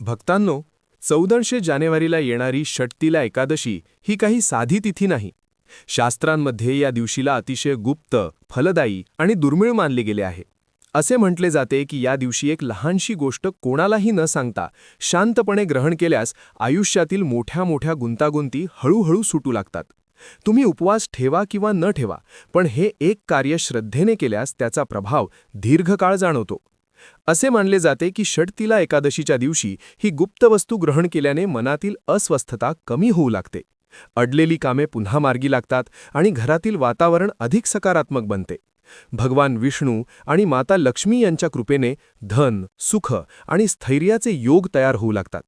भक्तांनो चौदाशे जानेवारीला येणारी षटतीला एकादशी ही काही साधी तिथी नाही. शास्त्रांमध्ये या दिवशीला अतिशय गुप्त फलदायी आणि दुर्मिळ मानले गेले आहे. असे म्हटले जाते की या दिवशी एक लहानशी गोष्ट कोणालाही न सांगता शांतपणे ग्रहण केल्यास आयुष्यातील मोठ्या मोठ्या गुंतागुंती हळूहळू सुटू लागतात. तुम्ही उपवास ठेवा किंवा न ठेवा पण हे एक कार्य श्रद्धेने केल्यास त्याचा प्रभाव दीर्घकाळ जाणवतो. असे मानले जाते की षटतीला एकादशीच्या दिवशी ही गुप्त वस्तू ग्रहण केल्याने मनातील अस्वस्थता कमी होऊ लागते. अडलेली कामे पुन्हा मार्गी लागतात आणि घरातील वातावरण अधिक सकारात्मक बनते. भगवान विष्णू आणि माता लक्ष्मी यांच्या कृपेने धन सुख आणि स्थैर्याचे योग तयार होऊ लागतात.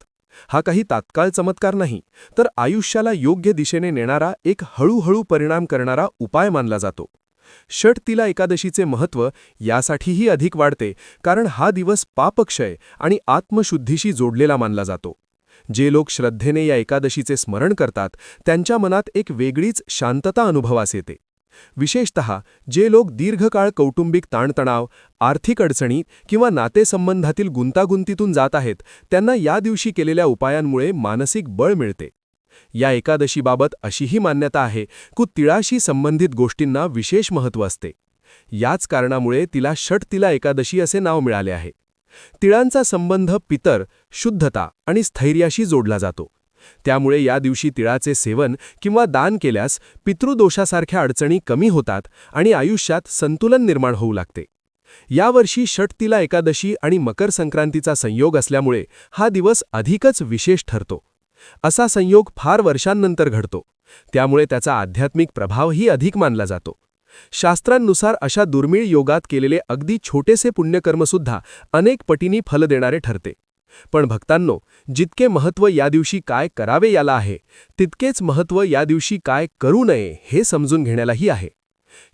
हा काही तात्काळ चमत्कार नाही तर आयुष्याला योग्य दिशेने नेणारा एक हळूहळू परिणाम करणारा उपाय मानला जातो. षटतीला एकादशीचे महत्त्व यासाठीही अधिक वाढते कारण हा दिवस पापक्षय आणि आत्मशुद्धीशी जोडलेला मानला जातो. जे लोक श्रद्धेने या एकादशीचे स्मरण करतात त्यांच्या मनात एक वेगळीच शांतता अनुभवास येते. विशेषत जे लोक दीर्घकाळ कौटुंबिक ताणतणाव आर्थिक अडचणी किंवा नातेसंबंधातील गुंतागुंतीतून जात आहेत त्यांना या दिवशी केलेल्या उपायांमुळे मानसिक बळ मिळते. या एकादशीबाबत अशीही मान्यता आहे की तिळाशी संबंधित गोष्टींना विशेष महत्त्व असते. याच कारणामुळे तिला षट तिला एकादशी असे नाव मिळाले आहे. तिळांचा संबंध पितर शुद्धता आणि स्थैर्याशी जोडला जातो. त्यामुळे या दिवशी तिळाचे सेवन किंवा दान केल्यास पितृदोषासारख्या अडचणी कमी होतात आणि आयुष्यात संतुलन निर्माण होऊ लागते. यावर्षी षटतिला एकादशी आणि मकर संक्रांतीचा संयोग असल्यामुळे हा दिवस अधिकच विशेष ठरतो. असा संयोग फार वर्षांनंतर घडतो. त्यामुळे त्याचा आध्यात्मिक प्रभावही अधिक मानला जातो. शास्त्रांनुसार अशा दुर्मिळ योगात केलेले अगदी छोटेसे पुण्यकर्मसुद्धा अनेक पटींनी फल देणारे ठरते. पण भक्तांनो जितके महत्त्व या दिवशी काय करावे याला आहे तितकेच महत्त्व या दिवशी काय करू नये हे समजून घेण्यालाही आहे.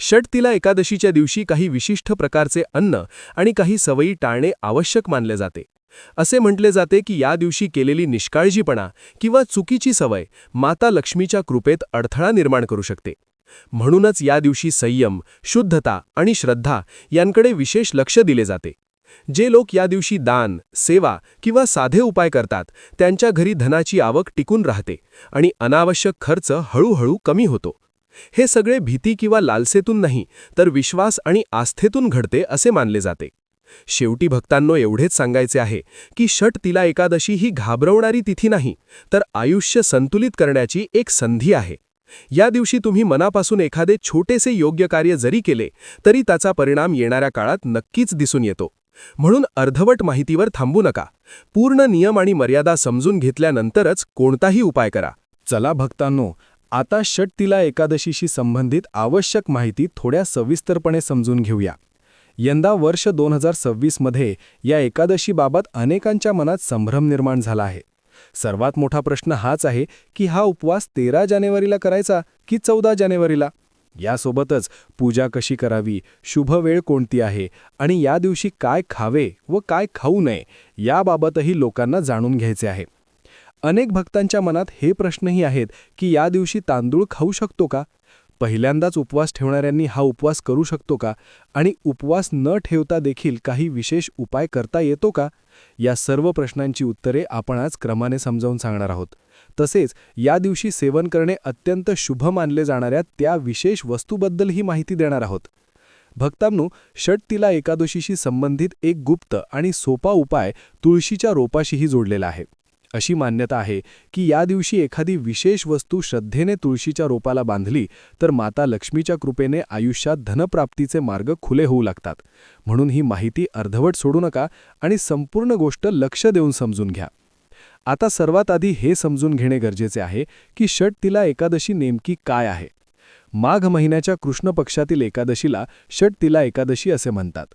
षटतिला एकादशीच्या दिवशी काही विशिष्ट प्रकारचे अन्न आणि काही सवयी टाळणे आवश्यक मानले जाते. असे म्हटले जाते की या दिवशी केलेली निष्काळजीपणा किंवा चुकीची सवय माता लक्ष्मीच्या कृपेत अडथळा निर्माण करू शकते. म्हणूनच या दिवशी संयम शुद्धता आणि श्रद्धा यांकडे विशेष लक्ष दिले जाते. जे लोक या दिवशी दान सेवा किंवा साधे उपाय करतात त्यांच्या घरी धनाची आवक टिकून राहते आणि अनावश्यक खर्च हळूहळू कमी होतो. हे सगळे भीती किंवा लालसेतून नाही तर विश्वास आणि आस्थेतून घडते असे मानले जाते. शेवटी भक्तांनो एवढेच सांगायचे आहे की षट तिला एकादशी ही घाबरवणारी तिथी नाही तर आयुष्य संतुलित करण्याची एक संधी आहे. या दिवशी तुम्ही मनापासून एखादे छोटेसे योग्य कार्य जरी केले तरी त्याचा परिणाम येणाऱ्या काळात नक्कीच दिसून येतो. म्हणून अर्धवट माहितीवर थांबू नका. पूर्ण नियम आणि मर्यादा समजून घेतल्यानंतरच कोणताही उपाय करा. चला भक्तांनो आता षटतिला एकादशीशी संबंधित आवश्यक माहिती थोड्या सविस्तरपणे समजून घेऊया. यंदा वर्ष दोन हजार सव्वीसमध्ये या एकादशीबाबत अनेकांच्या मनात संभ्रम निर्माण झाला आहे. सर्वात मोठा प्रश्न हाच आहे की हा उपवास तेरा जानेवारीला करायचा की चौदा जानेवारीला? यासोबतच पूजा कशी करावी शुभ वेळ कोणती आहे आणि या दिवशी काय खावे व काय खाऊ नये याबाबतही लोकांना जाणून घ्यायचे आहे. अनेक भक्तांच्या मनात हे प्रश्नही आहेत की या दिवशी तांदूळ खाऊ शकतो का? पहिल्यांदाच उपवास ठेवणाऱ्यांनी हा उपवास करू शकतो का? आणि उपवास न ठेवता देखील काही विशेष उपाय करता येतो का? या सर्व प्रश्नांची उत्तरे आपण आज क्रमाने समजावून सांगणार आहोत. तसेच या दिवशी सेवन करणे अत्यंत शुभ मानले जाणाऱ्या त्या विशेष वस्तूबद्दल माहिती देणार आहोत. भक्तांनो षटतिला एकादशीशी संबंधित एक गुप्त आणि सोपा उपाय तुळशीच्या रोपाशीही जोडलेला आहे. अशी मान्यता आहे की या दिवशी एखादी विशेष वस्तू श्रद्धेने तुळशीच्या रोपाला बांधली तर माता लक्ष्मीच्या कृपेने आयुष्यात धनप्राप्तीचे मार्ग खुले होऊ लागतात. म्हणून ही माहिती अर्धवट सोडू नका आणि संपूर्ण गोष्ट लक्ष देऊन समजून घ्या. आता सर्वात आधी हे समजून घेणे गरजेचे आहे की षट तिला एकादशी नेमकी काय आहे. माघ महिन्याच्या कृष्ण पक्षातील एकादशीला षट तिला एकादशी असे म्हणतात.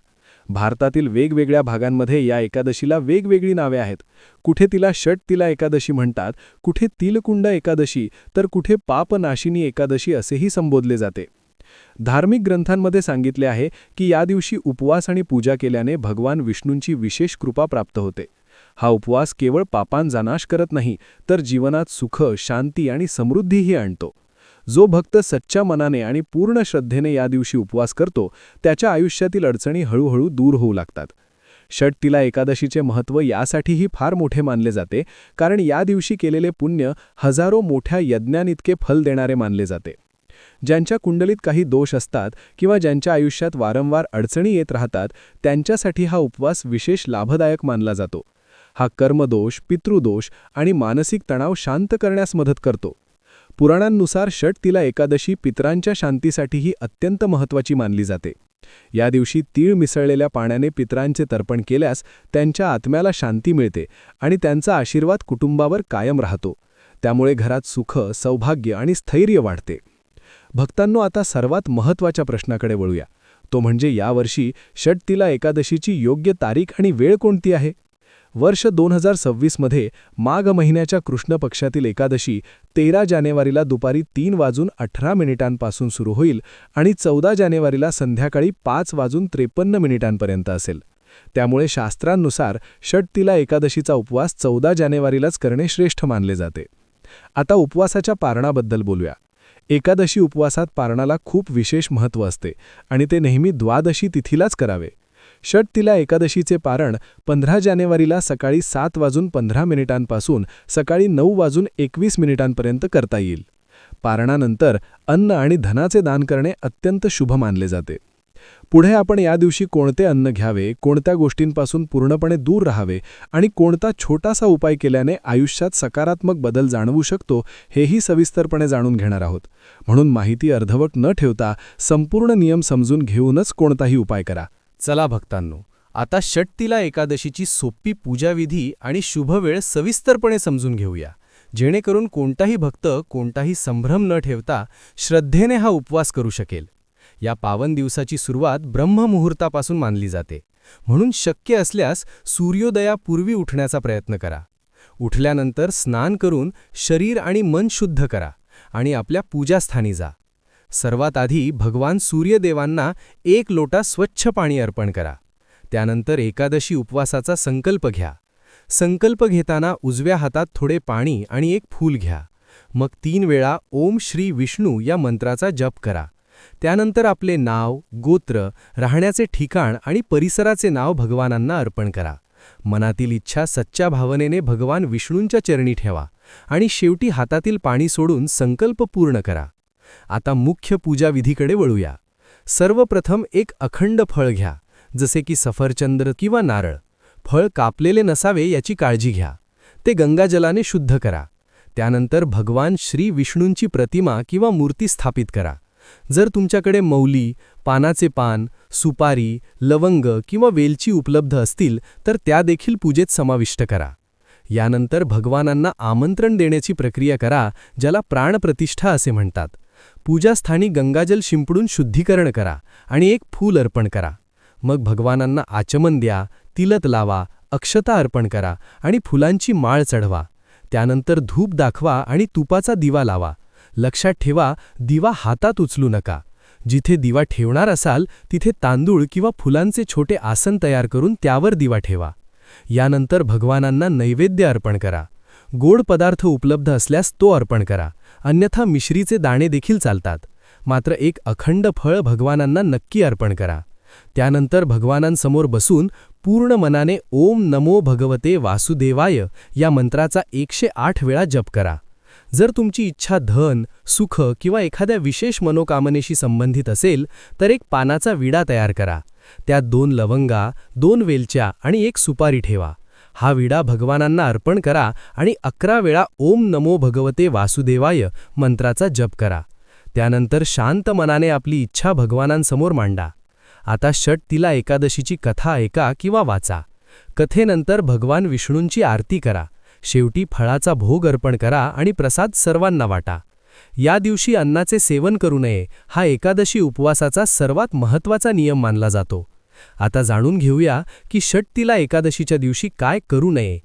भारतातील वेगवेगळ्या भागांमध्ये या एकादशीला वेगवेगळी नावे आहेत. कुठे तिला षट तिला एकादशी म्हणतात कुठे तिलकुंड एकादशी तर कुठे पापनाशिनी एकादशी असेही संबोधले जाते. धार्मिक ग्रंथांमध्ये सांगितले आहे की या दिवशी उपवास आणि पूजा केल्याने भगवान विष्णूंची विशेष कृपा प्राप्त होते. हा उपवास केवळ पापांचा नाश करत नाही तर जीवनात सुख शांती आणि समृद्धीही आणतो. जो भक्त सच्च्या मनाने आणि पूर्ण श्रद्धेने या दिवशी उपवास करतो त्याच्या आयुष्यातील अडचणी हळूहळू दूर होऊ लागतात. षटतिला एकादशीचे महत्त्व यासाठीही फार मोठे मानले जाते कारण या दिवशी केलेले पुण्य हजारो मोठ्या यज्ञांइतके फल देणारे मानले जाते. ज्यांच्या कुंडलीत काही दोष असतात किंवा ज्यांच्या आयुष्यात वारंवार अडचणी येत राहतात त्यांच्यासाठी हा उपवास विशेष लाभदायक मानला जातो. हा कर्मदोष पितृदोष आणि मानसिक तणाव शांत करण्यास मदत करतो. पुराणांनुसार षटतिला एकादशी पितरांच्या शांतीसाठीही अत्यंत महत्त्वाची मानली जाते. या दिवशी तीळ मिसळलेल्या पाण्याने पितरांचे तर्पण केल्यास त्यांच्या आत्म्याला शांती मिळते आणि त्यांचा आशीर्वाद कुटुंबावर कायम राहतो. त्यामुळे घरात सुख सौभाग्य आणि स्थैर्य वाढते. भक्तांनो आता सर्वात महत्त्वाच्या प्रश्नाकडे वळूया. तो म्हणजे यावर्षी षटतिला एकादशीची योग्य तारीख आणि वेळ कोणती आहे? वर्ष दोन हजार सव्वीसमध्ये माघ महिन्याच्या कृष्ण पक्षातील एकादशी तेरा जानेवारीला दुपारी तीन वाजून अठरा मिनिटांपासून सुरू होईल आणि चौदा जानेवारीला संध्याकाळी पाच वाजून त्रेपन्न मिनिटांपर्यंत असेल. त्यामुळे शास्त्रांनुसार षटतिला एकादशीचा उपवास चौदा जानेवारीलाच करणे श्रेष्ठ मानले जाते. आता उपवासाच्या पारणाबद्दल बोलूया. एकादशी उपवासात पारणाला खूप विशेष महत्त्व असते आणि ते नेहमी द्वादशी तिथीलाच करावे. षटतिला एकादशीचे पारण पंधरा जानेवारीला सकाळी सात वाजून पंधरा मिनिटांपासून सकाळी नऊ वाजून एकवीस मिनिटांपर्यंत करता येईल. पारणानंतर अन्न आणि धनाचे दान करणे अत्यंत शुभ मानले जाते. पुढे आपण या दिवशी कोणते अन्न घ्यावे कोणत्या गोष्टींपासून पूर्णपणे दूर राहावे आणि कोणता छोटासा उपाय केल्याने आयुष्यात सकारात्मक बदल जाणवू शकतो हेही सविस्तरपणे जाणून घेणार आहोत. म्हणून माहिती अर्धवट न ठेवता संपूर्ण नियम समजून घेऊनच कोणताही उपाय करा. चला भक्तांनो आता षटतिला एकादशीची सोपी पूजाविधी आणि शुभवेळ सविस्तरपणे समजून घेऊया. जेणेकरून कोणताही भक्त कोणताही संभ्रम न ठेवता श्रद्धेने हा उपवास करू शकेल. या पावन दिवसाची सुरुवात ब्रह्ममुहूर्तापासून मानली जाते. म्हणून शक्य असल्यास सूर्योदयापूर्वी उठण्याचा प्रयत्न करा. उठल्यानंतर स्नान करून शरीर आणि मन शुद्ध करा आणि आपल्या पूजास्थानी जा. सर्वात आधी भगवान सूर्यदेवांना एक लोटा स्वच्छ पाणी अर्पण करा. त्यानंतर एकादशी उपवासाचा संकल्प घ्या. संकल्प घेताना उजव्या हातात थोडे पाणी आणि एक फूल घ्या. मग तीन वेळा ओम श्री विष्णू या मंत्राचा जप करा. त्यानंतर आपले नाव गोत्र राहण्याचे ठिकाण आणि परिसराचे नाव भगवानांना अर्पण करा. मनातील इच्छा सच्च्या भावनेने भगवान विष्णूंच्या चरणी ठेवा आणि शेवटी हातातील पाणी सोडून संकल्प पूर्ण करा. आता मुख्य पूजाविधीकडे वळूया. सर्वप्रथम एक अखंड फळ घ्या जसे की सफरचंद्र किंवा नारळ. फळ कापलेले नसावे याची काळजी घ्या. ते गंगाजलाने शुद्ध करा. त्यानंतर भगवान श्री विष्णूंची प्रतिमा किंवा मूर्ती स्थापित करा. जर तुमच्याकडे मौली पानाचे पान सुपारी लवंग किंवा वेलची उपलब्ध असतील तर त्या देखील पूजेत समाविष्ट करा. यानंतर भगवानांना आमंत्रण देण्याची प्रक्रिया करा ज्याला प्राणप्रतिष्ठा असे म्हणतात. पूजास्थानी गंगाजल शिंपडून शुद्धीकरण करा आणि एक फूल अर्पण करा. मग भगवानांना आचमन द्या तिलत लावा अक्षता अर्पण करा आणि फुलांची माळ चढवा. त्यानंतर धूप दाखवा आणि तुपाचा दिवा लावा. लक्षात ठेवा दिवा हातात उचलू नका. जिथे दिवा ठेवणार असाल तिथे तांदूळ किंवा फुलांचे छोटे आसन तयार करून त्यावर दिवा ठेवा. यानंतर भगवानांना नैवेद्य अर्पण करा. गोड पदार्थ उपलब्ध असल्यास तो अर्पण करा. अन्यथा मिश्रीचे दाणे देखील चालतात. मात्र एक अखंड फळ भगवानांना नक्की अर्पण करा. त्यानंतर भगवानांसमोर बसून पूर्ण मनाने ओम नमो भगवते वासुदेवाय या मंत्राचा एकशे आठ वेळा जप करा. जर तुमची इच्छा धन सुख किंवा एखाद्या विशेष मनोकामनेशी संबंधित असेल तर एक पानाचा विडा तयार करा. त्यात दोन लवंगा दोन वेलच्या आणि एक सुपारी ठेवा. हा विडा भगवानांना अर्पण करा आणि अकरा वेळा ओम नमो भगवते वासुदेवाय मंत्राचा जप करा. त्यानंतर शांत मनाने आपली इच्छा भगवानांसमोर मांडा. आता षट तिला एकादशीची कथा ऐका किंवा वाचा. कथेनंतर भगवान विष्णूंची आरती करा. शेवटी फळाचा भोग अर्पण करा आणि प्रसाद सर्वांना वाटा. या दिवशी अन्नाचे सेवन करू नये हा एकादशी उपवासाचा सर्वात महत्त्वाचा नियम मानला जातो. आता जाणून घेऊया की षटतिला एकादशीच्या दिवशी काय करू नये.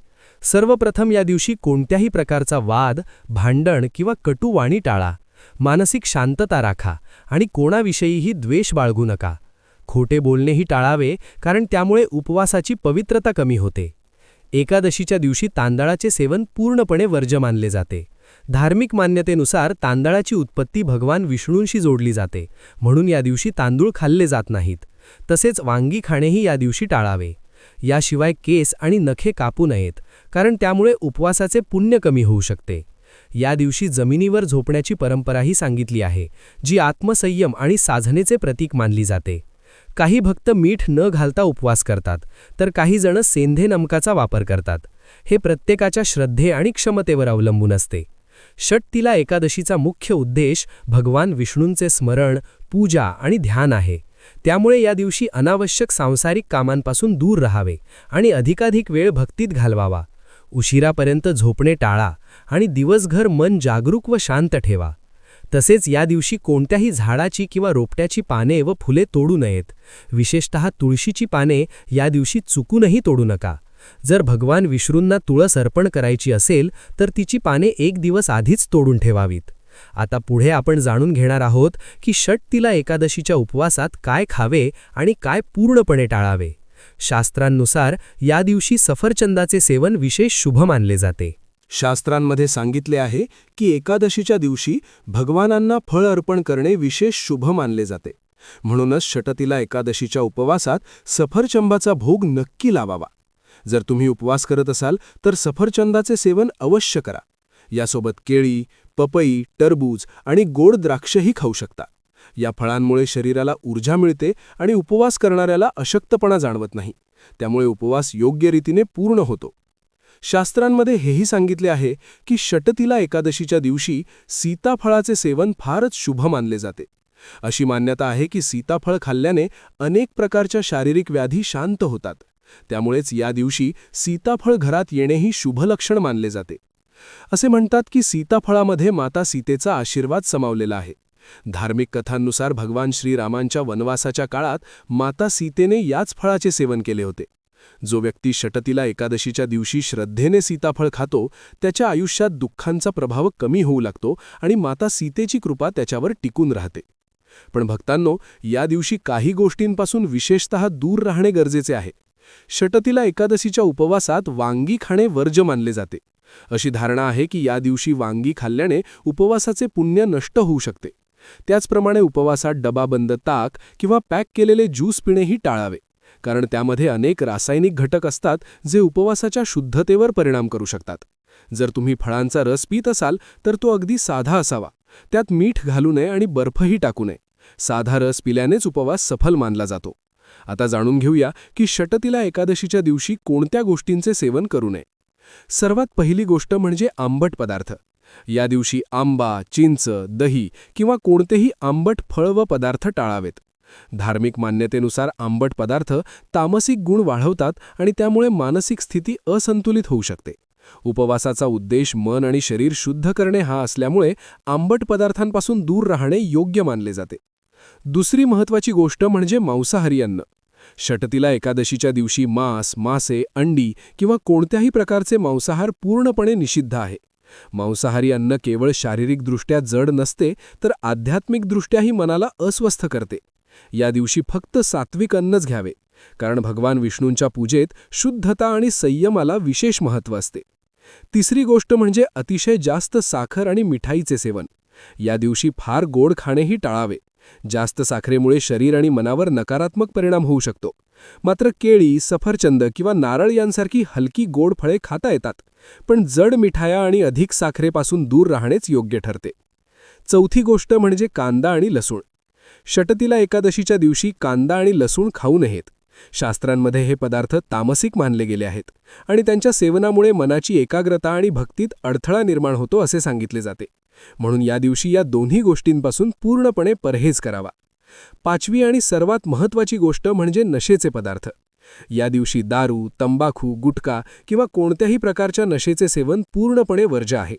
सर्वप्रथम या दिवशी कोणत्याही प्रकारचा वाद भांडण किंवा कटुवाणी टाळा. मानसिक शांतता राखा आणि कोणाविषयीही द्वेष बाळगू नका. खोटे बोलणेही टाळावे कारण त्यामुळे उपवासाची पवित्रता कमी होते. एकादशीच्या दिवशी तांदळाचे सेवन पूर्णपणे वर्ज्य मानले जाते. धार्मिक मान्यतेनुसार तांदळाची उत्पत्ती भगवान विष्णूंशी जोडली जाते म्हणून या दिवशी तांदूळ खाल्ले जात नाहीत. तसेच वांगी खाणेही या दिवशी टाळावे. याशिवाय केस आणि नखे कापू नयेत कारण त्यामुळे उपवासाचे पुण्य कमी होऊ शकते. या दिवशी जमिनीवर झोपण्याची परंपराही सांगितली आहे जी आत्मसंयम आणि साधनेचे प्रतीक मानली जाते. काही भक्त मीठ न घालता उपवास करतात तर काही जण सेंधे नमकाचा वापर करतात. हे प्रत्येकाच्या श्रद्धे आणि क्षमतेवर अवलंबून असते. षटतिला एकादशीचा मुख्य उद्देश भगवान विष्णूंचे स्मरण पूजा आणि ध्यान आहे. त्यामुळे या दिवशी अनावश्यक सांसारिक कामांपासून दूर राहावे आणि अधिकाधिक वेळ भक्तीत घालवावा. उशिरापर्यंत झोपणे टाळा आणि दिवसभर मन जागरूक व शांत ठेवा. तसेच या दिवशी कोणत्याही झाडाची किंवा रोपट्याची पाने व फुले तोडू नयेत. विशेषतः तुळशीची पाने या दिवशी चुकूनही तोडू नका. जर भगवान विष्णूंना तुळस अर्पण करायची असेल तर तिची पाने एक दिवस आधीच तोडून ठेवावीत. आता पुढे आपण जाणून घेणार आहोत की षटतिला एकादशीच्या उपवासात काय खावे आणि काय पूर्णपणे टाळावे. शास्त्रांनुसार या दिवशी सफरचंदाचे सेवन विशेष शुभ मानले जाते. शास्त्रांमध्ये सांगितले आहे की एकादशीच्या दिवशी भगवानांना फळ अर्पण करणे विशेष शुभ मानले जाते. म्हणूनच षटतीला एकादशीच्या उपवासात सफरचंबाचा भोग नक्की लावावा. जर तुम्ही उपवास करत असाल तर सफरचंदाचे सेवन अवश्य करा. यासोबत केळी पपई टरबूज आणि गोड द्राक्षही खाऊ शकता. या फळांमुळे शरीराला ऊर्जा मिळते आणि उपवास करणाऱ्याला अशक्तपणा जाणवत नाही. त्यामुळे उपवास योग्य रीतीने पूर्ण होतो. शास्त्रांमध्ये हेही सांगितले आहे की षटतीला एकादशीच्या दिवशी सीताफळाचे सेवन फारच शुभ मानले जाते. अशी मान्यता आहे की सीताफळ खाल्ल्याने अनेक प्रकारच्या शारीरिक व्याधी शांत होतात. त्यामुळेच या दिवशी सीताफळ घरात येणेही शुभ लक्षण मानले जाते. असे म्हणतात की सीताफळामध्ये माता सीतेचा आशीर्वाद समावलेला आहे. धार्मिक कथांनुसार भगवान श्रीरामांच्या वनवासाच्या काळात माता सीतेने याच फळाचे सेवन केले होते. जो व्यक्ती षटतीला एकादशीच्या दिवशी श्रद्धेने सीताफळ खातो त्याच्या आयुष्यात दुःखांचा प्रभाव कमी होऊ लागतो आणि माता सीतेची कृपा त्याच्यावर टिकून राहते. पण भक्तांनो या दिवशी काही गोष्टींपासून विशेषतः दूर राहणे गरजेचे आहे. षटतीला एकादशीच्या उपवासात वांगी खाणे वर्ज मानले जाते. अशी धारणा आहे की या दिवशी वांगी खाल्ल्याने उपवासाचे पुण्य नष्ट होऊ शकते. त्याचप्रमाणे उपवासात डबाबंद ताक किंवा पॅक केलेले ज्यूस पिणेही टाळावे कारण त्यामध्ये अनेक रासायनिक घटक असतात जे उपवासाच्या शुद्धतेवर परिणाम करू शकतात. जर तुम्ही फळांचा रस पित असाल तर तो अगदी साधा असावा. त्यात मीठ घालू नये आणि बर्फही टाकू नये. साधा रस पिल्यानेच उपवास सफल मानला जातो. आता जाणून घेऊया की षटतिला एकादशीच्या दिवशी कोणत्या गोष्टींचे सेवन करू नये. सर्वात पहिली गोष्ट म्हणजे आंबट पदार्थ. या दिवशी आंबा चिंच दही किंवा कोणतेही आंबट फळ व पदार्थ टाळावेत. धार्मिक मान्यतेनुसार आंबट पदार्थ तामसिक गुण वाढवतात आणि त्यामुळे मानसिक स्थिती असंतुलित होऊ शकते. उपवासाचा उद्देश मन आणि शरीर शुद्ध करणे हा असल्यामुळे आंबट पदार्थांपासून दूर राहणे योग्य मानले जाते. दुसरी महत्वाची गोष्ट म्हणजे मांसाहारी अन्न. षटतीला एकादशीच्या दिवशी मांस मासे अंडी किंवा कोणत्याही प्रकारचे मांसाहार पूर्णपणे निषिद्ध आहे. मांसाहारी अन्न केवळ शारीरिकदृष्ट्या जड नसते तर आध्यात्मिकदृष्ट्याही मनाला अस्वस्थ करते. या दिवशी फक्त सात्विक अन्नच घ्यावे कारण भगवान विष्णूंच्या पूजेत शुद्धता आणि संयमाला विशेष महत्त्व असते. तिसरी गोष्ट म्हणजे अतिशय जास्त साखर आणि मिठाईचे सेवन. या दिवशी फार गोड खाणेही टाळावे. जास्त साखरेमुळे शरीर आणि मनावर नकारात्मक परिणाम होऊ शकतो. मात्र केळी सफरचंद किंवा नारळ यांसारखी हलकी गोड फळे खाता येतात पण जड मिठाया आणि अधिक साखरेपासून दूर राहणेच योग्य ठरते. चौथी गोष्ट म्हणजे कांदा आणि लसूण. षटतीला एकादशीच्या दिवशी कांदा आणि लसूण खाऊ नयेत. शास्त्रांमध्ये हे पदार्थ तामसिक मानले गेले आहेत आणि त्यांच्या सेवनामुळे मनाची एकाग्रता आणि भक्तीत अडथळा निर्माण होतो असे सांगितले जाते. म्हणून या दिवशी या दोन्ही गोष्टींपासून पूर्णपणे परहेज करावा. पाचवी आणि सर्वात महत्त्वाची गोष्ट म्हणजे नशेचे पदार्थ. या दिवशी दारू तंबाखू गुटखा किंवा कोणत्याही प्रकारच्या नशेचे सेवन पूर्णपणे वर्ज आहे.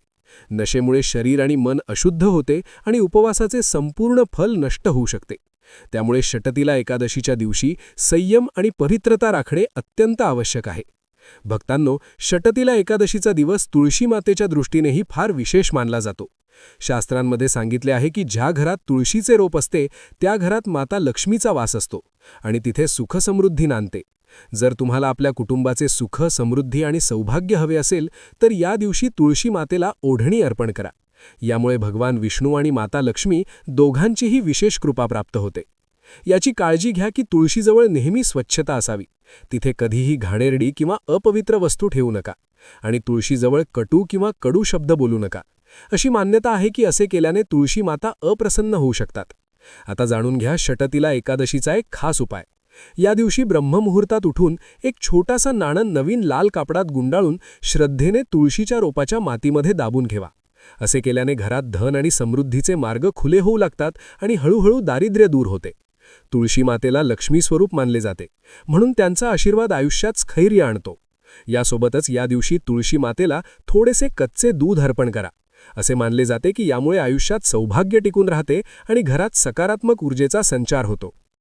नशेमुळे शरीर आणि मन अशुद्ध होते आणि उपवासाचे संपूर्ण फल नष्ट होऊ शकते. त्यामुळे षटतीला एकादशीच्या दिवशी संयम आणि पवित्रता राखणे अत्यंत आवश्यक आहे. भक्तांनो षटतीला एकादशीचा दिवस तुळशी मातेच्या दृष्टीनेही फार विशेष मानला जातो. शास्त्रांमध्ये सांगितले आहे की ज्या घरात तुळशीचे रोप असते त्या घरात माता लक्ष्मीचा वास असतो आणि तिथे सुखसमृद्धी नांदते. जर तुम्हाला आपल्या कुटुंबाचे सुख समृद्धी आणि सौभाग्य हवे असेल तर या दिवशी तुळशी मातेला ओढणी अर्पण करा. यामुळे भगवान विष्णू आणि माता लक्ष्मी दोघांचीही विशेष कृपा प्राप्त होते. याची काळजी घ्या की तुळशीजवळ नेहमी स्वच्छता असावी. तिथे कधीही घाणेरडी किंवा अपवित्र वस्तू ठेवू नका आणि तुळशीजवळ कटू किंवा कडू शब्द बोलू नका. अशी मान्यता आहे की असे केल्याने तुळशी माता अप्रसन्न होऊ शकतात. आता जाणून घ्या षटतीला एकादशीचा एक खास उपाय. या दिवशी ब्रह्ममुहूर्तात उठून एक छोटासा नाणं नवीन लाल कापडात गुंडाळून श्रद्धेने तुळशीच्या रोपाच्या मातीमध्ये दाबून घेवा. असे केल्याने घरात धन आणि समृद्धीचे मार्ग खुले होऊ लागतात आणि हळूहळू दारिद्र्य दूर होते. तुळशी मातेला लक्ष्मी स्वरूप मानले जाते. म्हणून त्यांचा आशीर्वाद आयुष्यात स्थैर्य आणतो. यासोबतच या दिवशी तुळशी मातेला थोडेसे कच्चे दूध अर्पण करा. असे मानले जाते की यामुळे आयुष्यात सौभाग्य टिकून राहते आणि घरात सकारात्मक ऊर्जेचा संचार होतो.